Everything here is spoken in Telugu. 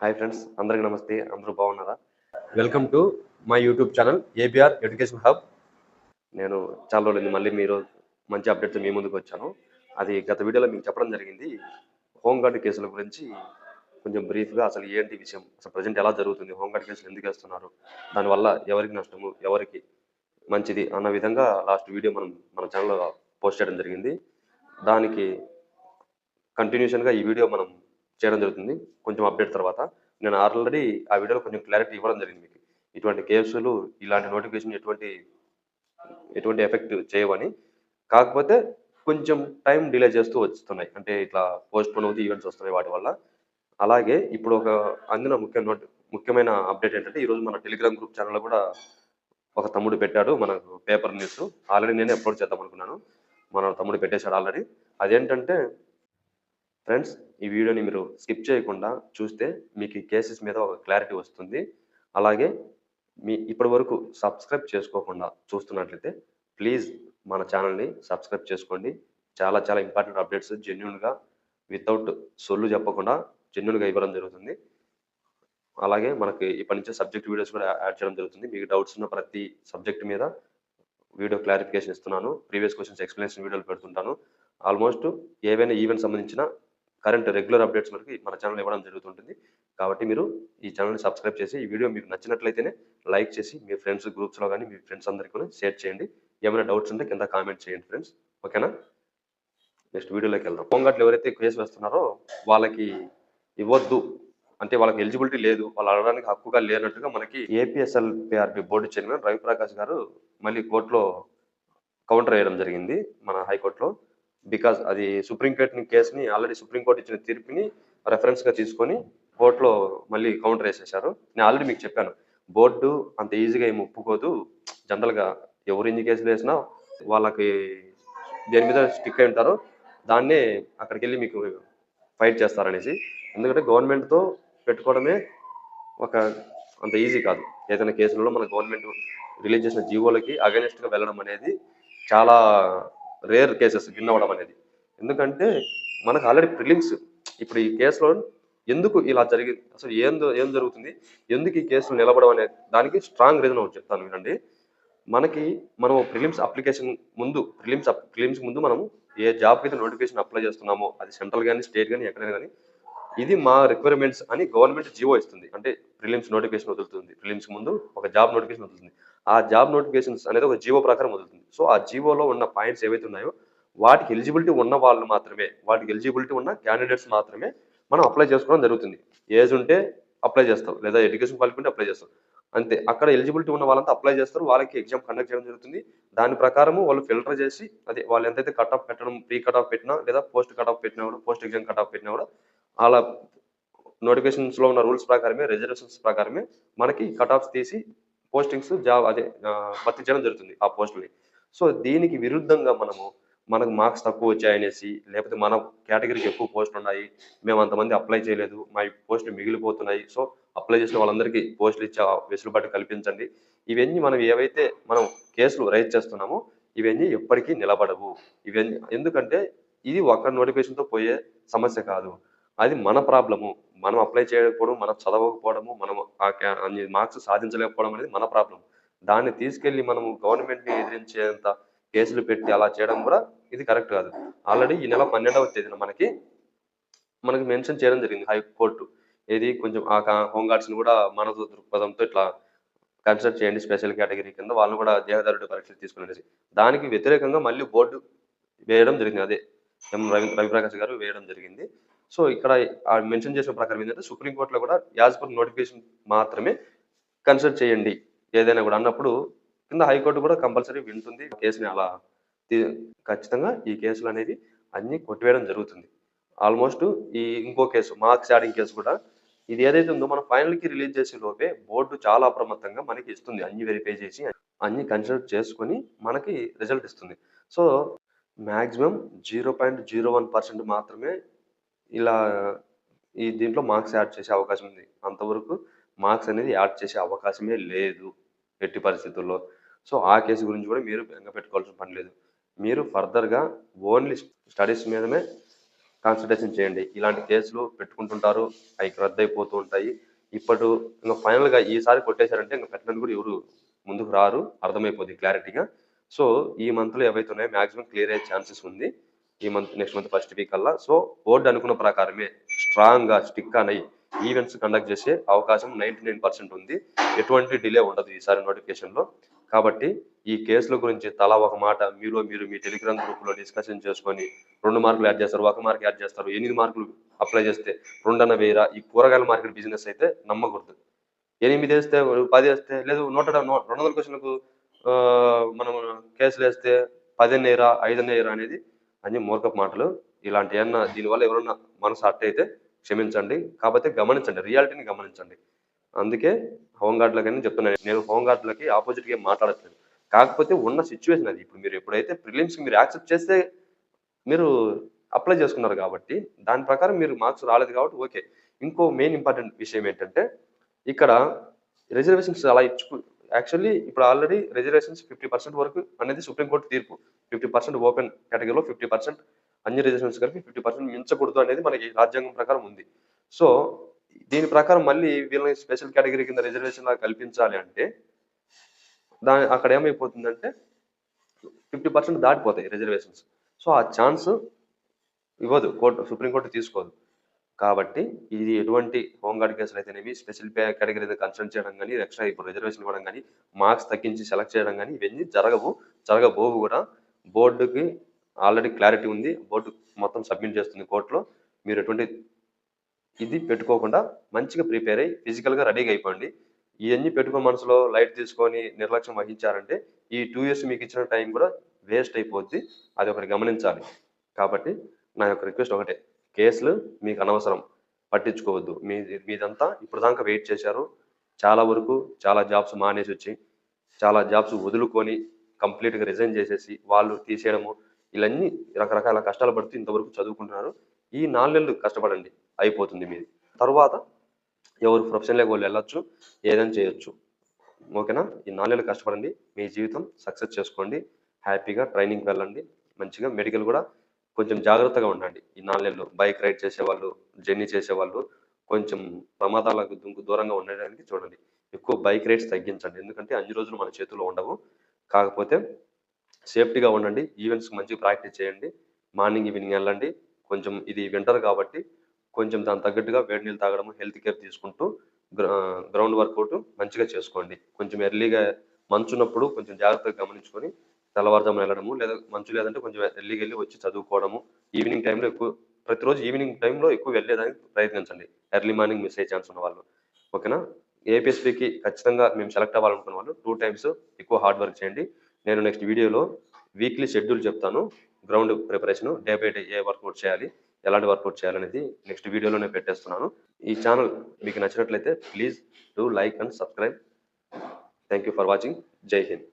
హాయ్ ఫ్రెండ్స్ అందరికీ నమస్తే అందరూ బాగున్నారా? Welcome to my YouTube channel ABR education hub నేను చాలా రోజులైంది మళ్ళీ మీరు మంచి అప్డేట్స్ మీ ముందుకు వచ్చాను. అది గత వీడియోలో మీకు చెప్పడం జరిగింది హోంగార్డ్ కేసుల గురించి కొంచెం బ్రీఫ్గా అసలు ఏంటి విషయం అసలు ప్రజెంట్ ఎలా జరుగుతుంది హోంగార్డ్ కేసులు ఎందుకు వేస్తున్నారు దానివల్ల ఎవరికి నష్టము ఎవరికి మంచిది అన్న విధంగా లాస్ట్ వీడియో మనం మన ఛానల్లో పోస్ట్ చేయడం జరిగింది. దానికి కంటిన్యూషన్గా ఈ వీడియో మనం చేయడం జరుగుతుంది. కొంచెం అప్డేట్ తర్వాత నేను ఆల్రెడీ ఆ వీడియోలో కొంచెం క్లారిటీ ఇవ్వడం జరిగింది మీకు. ఇటువంటి కేసులు ఇలాంటి నోటిఫికేషన్ ఎటువంటి ఎటువంటి ఎఫెక్ట్ చేయవని కాకపోతే కొంచెం టైం డిలే చేస్తూ వస్తున్నాయి. అంటే ఇట్లా పోస్ట్ పోన్ అవుతూ ఈవెంట్స్ వస్తున్నాయి వాటి వల్ల. అలాగే ఇప్పుడు ఒక అందిన ముఖ్య నోట్ ముఖ్యమైన అప్డేట్ ఏంటంటే ఈరోజు మన టెలిగ్రామ్ గ్రూప్ ఛానల్లో కూడా ఒక తమ్ముడు పెట్టాడు మనకు పేపర్ న్యూస్. ఆల్రెడీ నేనే అప్లోడ్ చేద్దాం అనుకున్నాను. మన తమ్ముడు పెట్టేశాడు ఆల్రెడీ. అదేంటంటే ఫ్రెండ్స్ ఈ వీడియోని మీరు స్కిప్ చేయకుండా చూస్తే మీకు ఈ కేసెస్ మీద ఒక క్లారిటీ వస్తుంది. అలాగే మీ ఇప్పటి వరకు సబ్స్క్రైబ్ చేసుకోకుండా చూస్తున్నట్లయితే ప్లీజ్ మన ఛానల్ని సబ్స్క్రైబ్ చేసుకోండి. చాలా చాలా ఇంపార్టెంట్ అప్డేట్స్ జెన్యున్గా వితౌట్ సొల్లు చెప్పకుండా జెన్యున్గా ఇవ్వడం జరుగుతుంది. అలాగే మనకి ఇప్పటి నుంచి సబ్జెక్ట్ వీడియోస్ కూడా యాడ్ చేయడం జరుగుతుంది. మీకు డౌట్స్ ఉన్న ప్రతి సబ్జెక్ట్ మీద వీడియో క్లారిఫికేషన్ ఇస్తున్నాను. ప్రీవియస్ క్వశ్చన్స్ ఎక్స్ప్లెనేషన్ వీడియోలు పెడుతుంటాను. ఆల్మోస్ట్ ఏవైనా ఈవెంట్ సంబంధించిన కరెంట్ రెగ్యులర్ అప్డేట్స్ మనకి మన ఛానల్ ఇవ్వడం జరుగుతుంటుంది. కాబట్టి మీరు ఈ ఛానల్ని సబ్స్క్రైబ్ చేసి ఈ వీడియో మీకు నచ్చినట్లయితేనే లైక్ చేసి మీ ఫ్రెండ్స్ గ్రూప్స్లో కానీ మీ ఫ్రెండ్స్ అందరికీ కూడా షేర్ చేయండి. ఏమైనా డౌట్స్ ఉంటే కింద కామెంట్ చేయండి ఫ్రెండ్స్ ఓకేనా నెక్స్ట్ వీడియోలోకి వెళ్దాం. హోంగార్డ్లు ఎవరైతే కేసు వేస్తున్నారో వాళ్ళకి ఇవ్వద్దు. అంటే వాళ్ళకి ఎలిజిబిలిటీ లేదు. వాళ్ళు అడగడానికి హక్కుగా లేనట్టుగా మనకి APSL PRB board chairman Raviprakash garu మళ్ళీ కోర్టులో కౌంటర్ వేయడం జరిగింది మన హైకోర్టులో బికాజ్ అది సుప్రీంకోర్టు కేసుని ఆల్రెడీ సుప్రీంకోర్టు ఇచ్చిన తీర్పుని రెఫరెన్స్గా తీసుకొని కోర్టులో మళ్ళీ కౌంటర్ వేసేసారు నేను ఆల్రెడీ మీకు చెప్పాను. బోర్డు అంత ఈజీగా ఏమి ఒప్పుకోదు. జనరల్గా ఎవరు ఎన్ని కేసులు వేసినా వాళ్ళకి దేని మీద స్టిక్ అయి ఉంటారో దాన్నే అక్కడికి వెళ్ళి మీకు ఫైట్ చేస్తారనేసి. ఎందుకంటే గవర్నమెంట్తో పెట్టుకోవడమే ఒక అంత ఈజీ కాదు. ఏదైనా కేసులలో మన గవర్నమెంట్ రిలీజ్ చేసిన జీవోలకి అగెనిస్ట్గా వెళ్ళడం అనేది చాలా రేర్ కేసెస్ విన్ అవ్వడం అనేది. ఎందుకంటే మనకు ఆల్రెడీ ప్రిలిమ్స్ ఇప్పుడు ఈ కేసులో ఎందుకు ఇలా జరిగింది అసలు ఏం ఏం జరుగుతుంది? ఎందుకు ఈ కేసులు నిలబడడం అనే దానికి స్ట్రాంగ్ రీజన్ ఒకటి చెప్తాను వినండి. మనకి మనం ప్రిలిమ్స్ అప్లికేషన్ ముందు ప్రిలిమ్స్ ప్రిలిమ్స్ ముందు మనం ఏ జాబ్ అయితే నోటిఫికేషన్ అప్లై చేస్తున్నామో అది సెంట్రల్ కానీ స్టేట్ కానీ ఎక్కడైనా కానీ ఇది మా రిక్వైర్మెంట్స్ అని గవర్నమెంట్ జీవో ఇస్తుంది. అంటే ప్రిలిమ్స్ నోటిఫికేషన్ వదులుతుంది. ప్రిలిమ్స్ ముందు ఒక జాబ్ నోటిఫికేషన్ వదులుతుంది. ఆ జాబ్ నోటిఫికేషన్స్ అనేది ఒక జీవో ప్రకారం వదులుతుంది. సో ఆ జీవోలో ఉన్న పాయింట్స్ ఏవైతే ఉన్నాయో వాటికి ఎలిజిబిలిటీ ఉన్న వాళ్ళు మాత్రమే వాటికి ఎలిజిబిలిటీ ఉన్న క్యాండిడేట్స్ మాత్రమే మనం అప్లై చేసుకోవడం జరుగుతుంది. ఏజ్ ఉంటే అప్లై చేస్తాం లేదా ఎడ్యుకేషన్ క్వాలిఫై ఉంటే అప్లై చేస్తాం. అంతే. అక్కడ ఎలిజిబిలిటీ ఉన్న వాళ్ళంతా అప్లై చేస్తారు వాళ్ళకి ఎగ్జామ్ కండక్ట్ చేయడం జరుగుతుంది. దాని ప్రకారము వాళ్ళు ఫిల్టర్ చేసి అదే వాళ్ళు ఎంతైతే కట్ ఆఫ్ పెట్టడం ప్రీ కట్ ఆఫ్ పెట్టినా లేదా పోస్ట్ కట్ ఆఫ్ పెట్టినా కూడా పోస్ట్ ఎగ్జామ్ కట్ ఆఫ్ పెట్టినా కూడా అలా నోటిఫికేషన్స్లో ఉన్న రూల్స్ ప్రకారమే రిజర్వేషన్స్ ప్రకారమే మనకి కట్ ఆఫ్స్ తీసి పోస్టింగ్స్ జాబ్ అదే భర్తీ చేయడం జరుగుతుంది ఆ పోస్టుల్ని సో దీనికి విరుద్ధంగా మనము మనకు మార్క్స్ తక్కువ వచ్చాయనేసి లేకపోతే మన కేటగిరీకి ఎక్కువ పోస్టులు ఉన్నాయి మేము అంతమంది అప్లై చేయలేదు మా పోస్టులు మిగిలిపోతున్నాయి సో అప్లై చేసిన వాళ్ళందరికీ పోస్టులు ఇచ్చే వెసులుబాటు కల్పించండి. ఇవన్నీ మనం ఏవైతే మనం కేసులు రైజ్ చేస్తున్నామో ఇవన్నీ ఎప్పటికీ నిలబడవు. ఇవన్నీ ఎందుకంటే ఇది ఒక నోటిఫికేషన్తో పోయే సమస్య కాదు. అది మన ప్రాబ్లము. మనం అప్లై చేయకపోవడం మనం చదవకపోవడము మనం ఆ మార్క్స్ సాధించలేకపోవడం అనేది మన ప్రాబ్లం దాన్ని తీసుకెళ్ళి మనము గవర్నమెంట్ని ఎదిరించేంత కేసులు పెట్టి అలా చేయడం కూడా ఇది కరెక్ట్ కాదు. ఆల్రెడీ ఈ నెల పన్నెండవ తేదీన మనకి మనకి మెన్షన్ చేయడం జరిగింది హైకోర్టు. ఏది కొంచెం ఆ హోంగార్డ్స్ని కూడా మన దృక్పథంతో ఇట్లా కన్సిడర్ చేయండి స్పెషల్ కేటగిరీ కింద. వాళ్ళని కూడా దేహదారుడు పరీక్షలు తీసుకునేసి. దానికి వ్యతిరేకంగా మళ్ళీ బోర్డు వేయడం జరిగింది. అదే ఎం రవి రవిప్రకాష్ గారు వేయడం జరిగింది. సో ఇక్కడ మెన్షన్ చేసిన ప్రకారం ఏంటంటే సుప్రీంకోర్టులో కూడా యాజ్ పర్ నోటిఫికేషన్ మాత్రమే కన్సిడర్ చేయండి. ఏదైనా కూడా అన్నప్పుడు కింద హైకోర్టు కూడా కంపల్సరీ వింటుంది. కేసుని అలా ఖచ్చితంగా ఈ కేసులు అనేది అన్ని కొట్టివేయడం జరుగుతుంది. ఆల్మోస్ట్ ఈ ఇంకో కేసు మార్క్స్ యాడింగ్ కేసు కూడా ఇది ఏదైతే ఉందో మన ఫైనల్కి రిలీజ్ చేసే లోపే బోర్డు చాలా అప్రమత్తంగా మనకి ఇస్తుంది. అన్ని వెరిఫై చేసి అన్ని కన్సిడర్ చేసుకొని మనకి రిజల్ట్ ఇస్తుంది. So maximum zero point zero one percent మాత్రమే ఇలా ఈ దీంట్లో మార్క్స్ యాడ్ చేసే అవకాశం ఉంది అంతవరకు. మార్క్స్ అనేది యాడ్ చేసే అవకాశమే లేదు ఎట్టి పరిస్థితుల్లో. సో ఆ కేసు గురించి కూడా మీరు బెంగ పెట్టుకోవాల్సిన పని లేదు. మీరు ఫర్దర్గా ఓన్లీ స్టడీస్ మీదనే కాన్సన్ట్రేషన్ చేయండి. ఇలాంటి కేసులు పెట్టుకుంటుంటారు అవి రద్దయిపోతూ ఉంటాయి. ఇప్పుడు ఇంకా ఫైనల్గా ఈసారి కొట్టేశారంటే ఇంకా పెట్టడానికి కూడా ఎవరు ముందుకు రారు అర్థమైపోద్ది క్లారిటీగా. సో ఈ మంత్లో ఏవైతే ఉన్నాయో మ్యాక్సిమం క్లియర్ అయ్యే ఛాన్సెస్ ఉంది. ఈ month next month first week అలా సో బోర్డు అనుకున్న ప్రకారమే స్ట్రాంగ్గా స్టిక్ అనేవి ఈవెంట్స్ కండక్ట్ చేసే అవకాశం నైంటీ నైన్ పర్సెంట్ ఉంది. ఎటువంటి డిలే ఉండదు ఈసారి నోటిఫికేషన్లో కాబట్టి ఈ కేసుల గురించి తలా ఒక మాట మీరు మీరు మీ టెలిగ్రామ్ గ్రూప్లో డిస్కషన్ చేసుకొని రెండు మార్కులు యాడ్ చేస్తారు ఒక మార్క్ యాడ్ చేస్తారు ఎనిమిది మార్కులు అప్లై చేస్తే రెండన్న వేయరా? ఈ కూరగాయల మార్కెట్ బిజినెస్ అయితే నమ్మకూడదు. ఎనిమిది వేస్తే పది వేస్తే లేదు నూట రెండు వందల క్వశ్చన్లకు మనం కేసులు వేస్తే పదిహేను వేయరా అనేది అన్ని మూర్ఖపు మాటలు. ఇలాంటి ఏమన్నా దీనివల్ల ఎవరన్నా మనసు అట్టయితే అయితే క్షమించండి కాకపోతే గమనించండి రియాలిటీని గమనించండి. అందుకే హోంగార్డులకని చెప్తున్నాను. నేను హోంగార్డులకి ఆపోజిట్గా మాట్లాడట్లేదు. కాకపోతే ఉన్న సిచ్యువేషన్ అది. ఇప్పుడు మీరు ఎప్పుడైతే ప్రిలిమ్స్ మీరు యాక్సెప్ట్ చేస్తే మీరు అప్లై చేసుకున్నారు కాబట్టి దాని ప్రకారం మీరు మార్క్స్ రాలేదు కాబట్టి ఓకే. ఇంకో మెయిన్ ఇంపార్టెంట్ విషయం ఏంటంటే ఇక్కడ రిజర్వేషన్స్ అలా ఇచ్చు యాక్చువల్లీ ఇప్పుడు ఆల్రెడీ రిజర్వేషన్స్ ఫిఫ్టీ పర్సెంట్ వరకు అనేది సుప్రీంకోర్టు తీర్పు. ఫిఫ్టీ పర్సెంట్ ఓపెన్ కేటగిరీలో ఫిఫ్టీ పర్సెంట్ అన్ని రిజర్వేషన్స్ కలిపి ఫిఫ్టీ పర్సెంట్ మించకూడదు అనేది మనకి రాజ్యాంగం ప్రకారం ఉంది. సో దీని ప్రకారం మళ్ళీ వీళ్ళని స్పెషల్ కేటగిరీ కింద రిజర్వేషన్ లాగా కల్పించాలి అంటే దాని అక్కడ ఏమైపోతుందంటే ఫిఫ్టీ పర్సెంట్ దాటిపోతాయి రిజర్వేషన్స్. సో ఆ ఛాన్స్ ఇవ్వదు కోర్టు సుప్రీంకోర్టు తీసుకోదు. కాబట్టి ఇది ఎటువంటి హోంగార్డ్ కేసులు అయితేనేమి స్పెషల్ కేటగిరీ కన్సల్ట్ చేయడం కానీ ఎక్స్ట్రా ఇప్పుడు రిజర్వేషన్ ఇవ్వడం కానీ మార్క్స్ తగ్గించి సెలెక్ట్ చేయడం కానీ ఇవన్నీ జరగవు జరగబోవు కూడా. బోర్డుకి ఆల్రెడీ క్లారిటీ ఉంది. బోర్డు మొత్తం సబ్మిట్ చేస్తుంది కోర్టులో. మీరు ఎటువంటి ఇది పెట్టుకోకుండా మంచిగా ప్రిపేర్ అయ్యి ఫిజికల్గా రెడీగా అయిపోండి. ఇవన్నీ పెట్టుకుని మనసులో లైట్ తీసుకొని నిర్లక్ష్యం వహించారంటే ఈ టూ ఇయర్స్ మీకు ఇచ్చిన టైం కూడా వేస్ట్ అయిపోద్ది. అది ఒకటి గమనించాలి. కాబట్టి నా యొక్క రిక్వెస్ట్ ఒకటే. కేసులు మీకు అనవసరం. పట్టించుకోవద్దు. మీ మీదంతా ఇప్పుడు దాకా వెయిట్ చేశారు. చాలా వరకు చాలా జాబ్స్ మానేసి వచ్చి చాలా జాబ్స్ వదులుకొని కంప్లీట్గా రిజైన్ చేసేసి వాళ్ళు తీసేయడము ఇవన్నీ రకరకాల కష్టాలు పడుతూ ఇంతవరకు చదువుకుంటున్నారు. ఈ నాలుగు కష్టపడండి అయిపోతుంది మీది. తర్వాత ఎవరు ప్రొఫెషన్లోకి వాళ్ళు వెళ్ళొచ్చు ఏదైనా చేయొచ్చు. ఓకేనా? ఈ నాలుగు కష్టపడండి మీ జీవితం సక్సెస్ చేసుకోండి హ్యాపీగా ట్రైనింగ్కి వెళ్ళండి మంచిగా మెడికల్ కూడా కొంచెం జాగ్రత్తగా ఉండండి. ఈ నాలుగు బైక్ రైడ్ చేసేవాళ్ళు జర్నీ చేసేవాళ్ళు కొంచెం ప్రమాదాలకు దుంకు దూరంగా ఉండడానికి చూడండి. ఎక్కువ బైక్ రైడ్స్ తగ్గించండి. ఎందుకంటే అన్ని రోజులు మన చేతుల్లో ఉండవు. కాకపోతే సేఫ్టీగా ఉండండి ఈవెంట్స్ మంచిగా ప్రాక్టీస్ చేయండి మార్నింగ్ ఈవినింగ్ వెళ్ళండి. కొంచెం ఇది వింటర్ కాబట్టి కొంచెం దాని తగ్గట్టుగా వేడి నీళ్ళు తాగడం హెల్త్ కేర్ తీసుకుంటూ గ్రౌండ్ వర్కౌట్ మంచిగా చేసుకోండి. కొంచెం ఎర్లీగా మంచు ఉన్నప్పుడు కొంచెం జాగ్రత్తగా గమనించుకొని తెల్లవారుజామున వెళ్ళడము లేదా మంచు లేదంటే కొంచెం ఎర్లీగా వెళ్ళి వచ్చి చదువుకోవడము. ఈవినింగ్ టైంలో ఎక్కువ ప్రతిరోజు ఈవినింగ్ టైంలో ఎక్కువ వెళ్ళేదానికి ప్రయత్నించండి. ఎర్లీ మార్నింగ్ మిస్ అయ్యే ఛాన్స్ ఉన్న వాళ్ళు. ఓకేనా? ఏపీఎస్పీకి ఖచ్చితంగా మేము సెలెక్ట్ అవ్వాలనుకున్న వాళ్ళు టూ టైమ్స్ ఎక్కువ హార్డ్ వర్క్ చేయండి. నేను నెక్స్ట్ వీడియోలో వీక్లీ షెడ్యూల్ చెప్తాను. Ground preparation day by day A workout చేయాలి ఎలాంటి వర్కౌట్ చేయాలనేది నెక్స్ట్ వీడియోలోనే పెట్టేస్తున్నాను. ఈ ఛానల్ మీకు నచ్చినట్లయితే please do like and subscribe thank you for watching జై హింద్